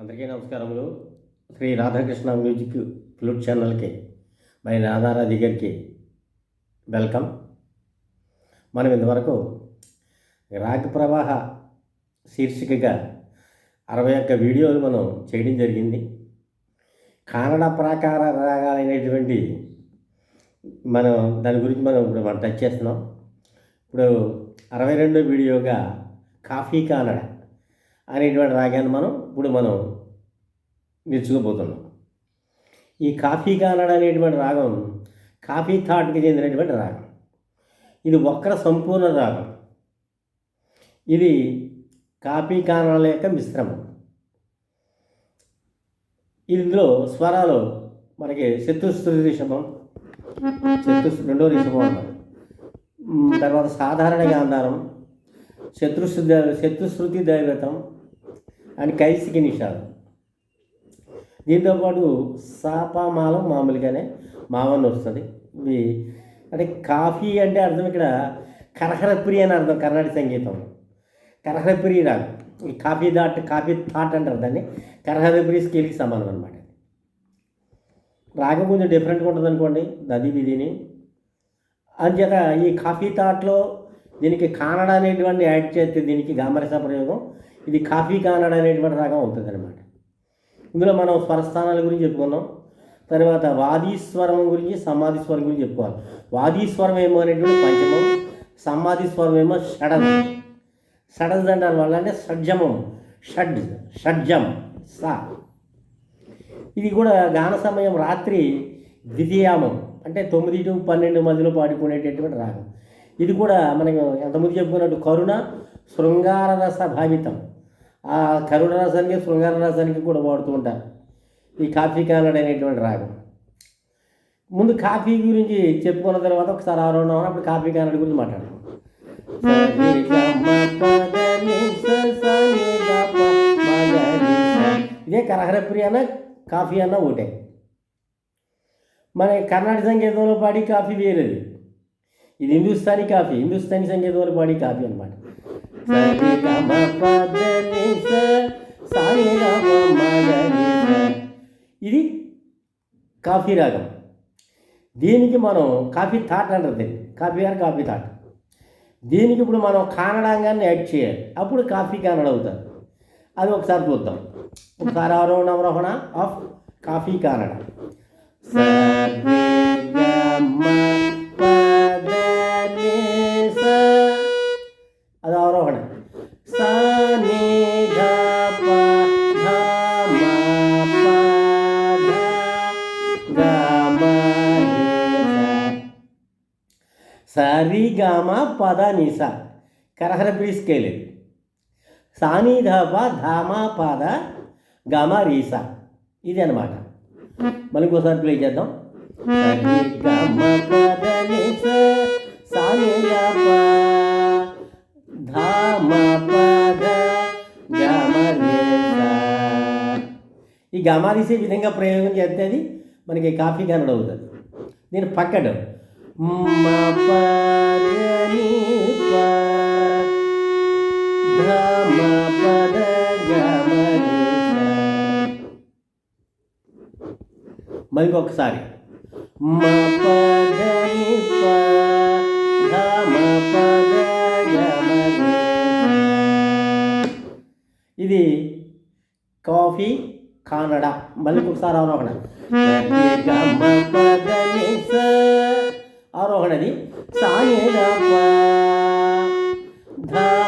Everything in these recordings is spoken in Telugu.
అందరికీ నమస్కారములు. శ్రీ రాధాకృష్ణ మ్యూజిక్ ఫ్లూట్ ఛానల్కి మై రాధారాధి గారికి వెల్కమ్. మనం ఇంతవరకు రాగ ప్రవాహ శీర్షికగా అరవై ఒక్క వీడియోలు మనం చేయడం జరిగింది. కానడ ప్రాకార రాగాలైనటువంటి మనం దాని గురించి మనం ఇప్పుడు మనం టచ్ చేస్తున్నాం. ఇప్పుడు అరవై రెండో వీడియోగా కాఫీ కానడ అనేటువంటి రాగాన్ని మనం ఇప్పుడు మనం మెచ్చుకుపోతున్నాం ఈ కాఫీ కానడ అనేటువంటి రాగం కాఫీ థాట్కి చెందినటువంటి రాగం. ఇది ఒక్కర సంపూర్ణ రాగం. ఇది కాఫీ కానడాల యొక్క మిశ్రమం. ఇందులో స్వరాలు మనకి చతుశ్రుతి రిషభం శత్రు రెండో రిషభం అన్నారు తర్వాత సాధారణ గాంధారం శత్రుశుద్ధ శత్రుశ్రుతి దైవతం అని కైసికి నిషాదం. దీంతోపాటు సాపామాలం మామూలుగానే మావన్ వస్తుంది. ఇవి అంటే కాఫీ అంటే అర్థం ఇక్కడ కరహరపురి అని అర్థం కర్ణాటక సంగీతం. కరహరప్రి రాదు. ఈ కాఫీ దాట్ కాఫీ థాట్ అంటారు దాన్ని. కరహరప్రియ స్కేల్కి సమానం అనమాట రాగం కొంచెం డిఫరెంట్గా ఉంటుంది అనుకోండి దది విధిని. అంచేత ఈ కాఫీ థాట్లో దీనికి కానడ అనేటువంటి యాడ్ చేస్తే దీనికి గామరస ప్రయోగం ఇది కాఫీ కానడ అనేటువంటి రాగం ఉంటుంది అనమాట ఇందులో మనం స్వరస్థానాల గురించి చెప్పుకున్నాం. తర్వాత వాదీస్వరం గురించి సమాధి స్వరం గురించి చెప్పుకోవాలి. వాదీస్వరం ఏమో అనేటువంటి పంచమం సమాధిస్వరం ఏమో షడజ్ షడజ్ అంటారు వాళ్ళు అంటే షడ్జమం. షడ్ షడ్జం సా. ఇది కూడా గాన సమయం రాత్రి ద్వితీయామం. అంటే తొమ్మిది టు పన్నెండు మధ్యలో పాడుకునేటటువంటి రాగం. ఇది కూడా మనకు ఎంతమంది చెప్పుకున్నట్టు కరుణ శృంగారరస భావితం. ఆ కరుణ రసానికి శృంగార రసానికి కూడా వాడుతూ ఉంటారు. ఈ కాఫీ కానడ అనేటువంటి రాగం. ముందు కాఫీ గురించి చెప్పుకున్న తర్వాత ఒకసారి ఆరోహణ అప్పుడు కాఫీ కానడ గురించి మాట్లాడదాం. ఇదే కరహరప్రియ అన్న కాఫీ అన్న ఒకటే మన కర్ణాటక సంగీతంలో పాడి కాఫీ వేరేది. ఇది హిందుస్థానీ కాఫీ. హిందుస్థానీ సంగీతంలో పాడి కాఫీ అనమాట ఇది కాఫీ రాగం. దీనికి మనం కాఫీ థాట్ అంటారు దీన్ని. కాఫీ గారు కాఫీ థాట్. దీనికి ఇప్పుడు మనం కానడాంగాన్ని యాడ్ చేయాలి. అప్పుడు కాఫీ కానడ అవుతుంది అది ఒకసారి చూద్దాం. ఒకసారి ఆరోహణ అవరోహణ ఆఫ్ కాఫీ కానడ. స సరిగామ సరి పద నిస కరహర ప్రీ స్కేల్ ఇది పద గ ఇది అనమాట మళ్ళీ ఇంకోసారి ప్లే చేద్దాం. పద ఈ గమారీసే విధంగా ప్రయోగం చేస్తే అది మనకి కాఫీ కన్నడ అవుతుంది నేను పక్కడం మరికొకసారి ధ మ ప ని ప ధ మ గ మ ఇది కాఫీ కానడ మళ్ళీ ఒకసారి ఆరోహణ అక్కడ ఆరోహణది సాని ద ప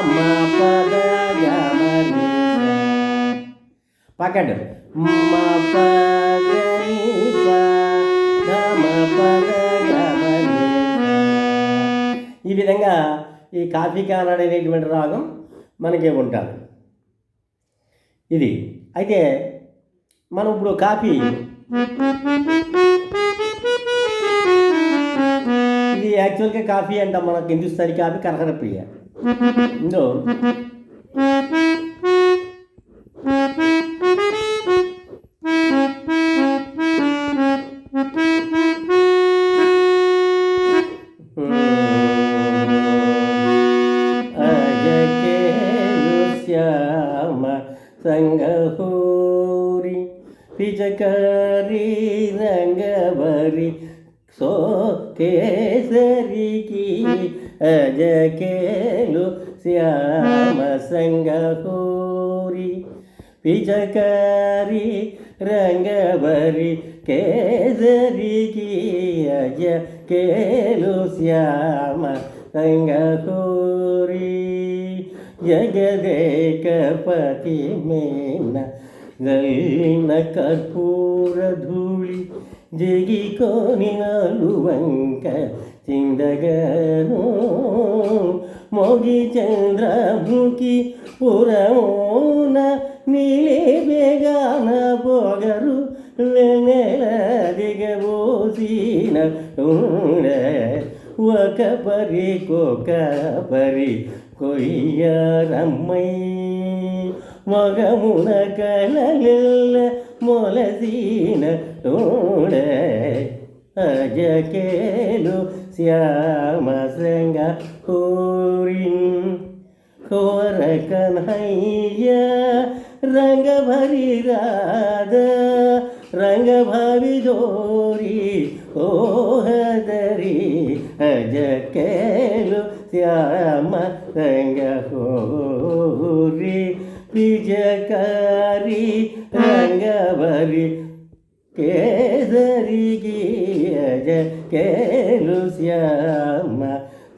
మ ప ద గ మ ధ ఈ విధంగా ఈ కాఫీ కానడ అనేటువంటి రాగం మనకి ఉంటుంది ఇది. అయితే మనం ఇప్పుడు కాఫీ యాక్చువల్గా కాఫీ అంటాం మనకు హిందుస్థానీ కాఫీ కరకర ప్రియ ఇందులో అజకేలు శ్యామ సంగహూ పిచకారి రంగవరి సో కేసరికి అజకేలు శ్యామ సంగహోరి పిచకారి రంగవరి కేసరికి అజకేలు శ్యామ సంగహోరి జగదేకపతి మేన గల్లిన కర్పూర ధూళి జగికోని నాలువంక చిందగను మోగి చంద్రముఖి పురమోన నీలే బేగాన పొగరు వెన్నెల దిగబోసిన ఒక పరి కొక పరి కొయ్య రమ్మై మగమున కలగల్ల మొలసీన తోడ అజకేలు శ్యామ సంగ కోరిన్ కోర కన్హయ్య రంగ భరి రాధ రంగ భవి దోరి ఓహదరి అజకేలు శ్యామ రంగ హోరి విజయకారి రంగవరి కేసరికి అజ కేలు శ్యామ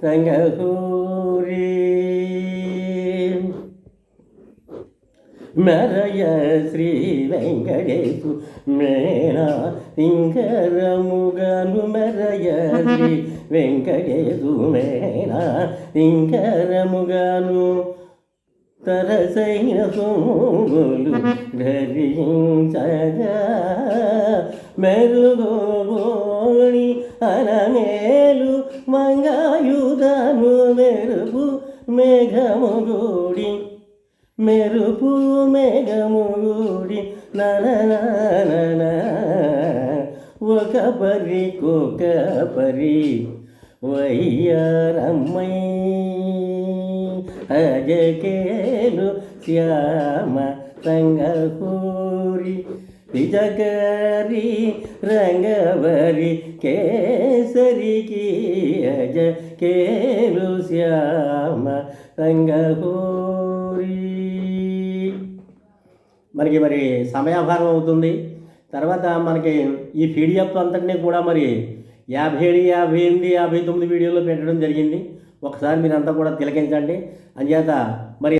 రంగహూరి మరయ శ్రీ వెంకటేశు మేనా ఇంకరముగను మరయ శ్రీ వెంకటేశు మేనా ఇంకరముగను తరసైన సోములు ధరించగా మెరుగోని అనమేలు మంగాయుధను మెరుపు మేఘముగూడి మెరుపు మేఘముడి నన ఒక పరి కొక పరి. వయ్యారమ్మై. అజకేలు శ్యామ రంగపూరి విజకరి రంగవరి కేసరికి అజ కేలు శ్యామ రంగపూరి మనకి మరి సమయాభారం అవుతుంది. తర్వాత మనకి ఈ పీడిఎఫ్ అంతటినీ కూడా మరి యాభై ఏడు యాభై ఎనిమిది యాభై తొమ్మిది వీడియోలో పెట్టడం జరిగింది. ఒకసారి మీరంతా కూడా తిలకించండి. అంచేత మరి